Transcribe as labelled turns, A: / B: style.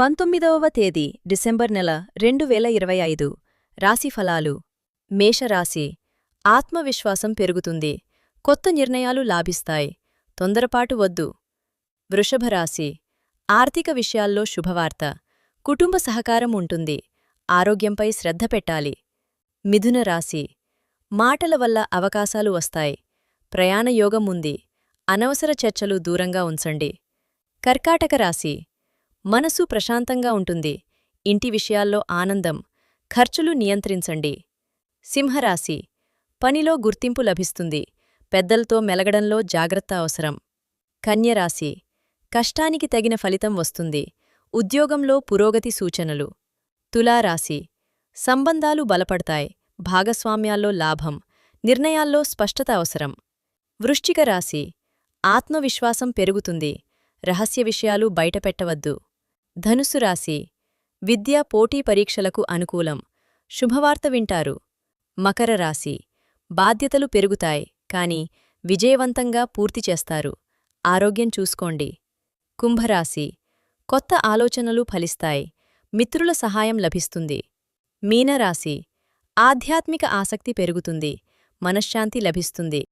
A: పంతొమ్మిదవ తేదీ డిసెంబర్ నెల రెండు వేల ఇరవై ఐదు. రాశిఫలాలు మేషరాశి. ఆత్మవిశ్వాసం పెరుగుతుంది. కొత్త నిర్ణయాలు లాభిస్తాయి. తొందరపాటు వద్దు. వృషభరాశి. ఆర్థిక విషయాల్లో శుభవార్త. కుటుంబ సహకారం ఉంటుంది. ఆరోగ్యంపై శ్రద్ధ పెట్టాలి. మిథున రాశి. మాటల వల్ల అవకాశాలు వస్తాయి. ప్రయాణయోగం ఉంది. అనవసర చర్చలు దూరంగా ఉంచండి. కర్కాటక రాశి. మనసు ప్రశాంతంగా ఉంటుంది. ఇంటి విషయాల్లో ఆనందం. ఖర్చులు నియంత్రించండి. సింహరాశి. పనిలో గుర్తింపు లభిస్తుంది. పెద్దలతో మెలగడంలో జాగ్రత్త అవసరం. కన్యరాశి. కష్టానికి తగిన ఫలితం వస్తుంది. ఉద్యోగంలో పురోగతి సూచనలు. తులారాశి. సంబంధాలు బలపడతాయి. భాగస్వామ్యాల్లో లాభం. నిర్ణయాల్లో స్పష్టత అవసరం. వృశ్చిక రాశి. ఆత్మవిశ్వాసం పెరుగుతుంది. రహస్య విషయాలు బయటపెట్టవద్దు. ధనుసు రాశి. విద్య పోటీ పరీక్షలకు అనుకూలం. శుభవార్త వింటారు. మకర రాశి. బాధ్యతలు పెరుగుతాయి కాని విజయవంతంగా పూర్తి చేస్తారు. ఆరోగ్యం చూసుకోండి. కుంభరాశి. కొత్త ఆలోచనలు ఫలిస్తాయి. మిత్రుల సహాయం లభిస్తుంది. మీనరాశి. ఆధ్యాత్మిక ఆసక్తి పెరుగుతుంది. మనశ్శాంతి లభిస్తుంది.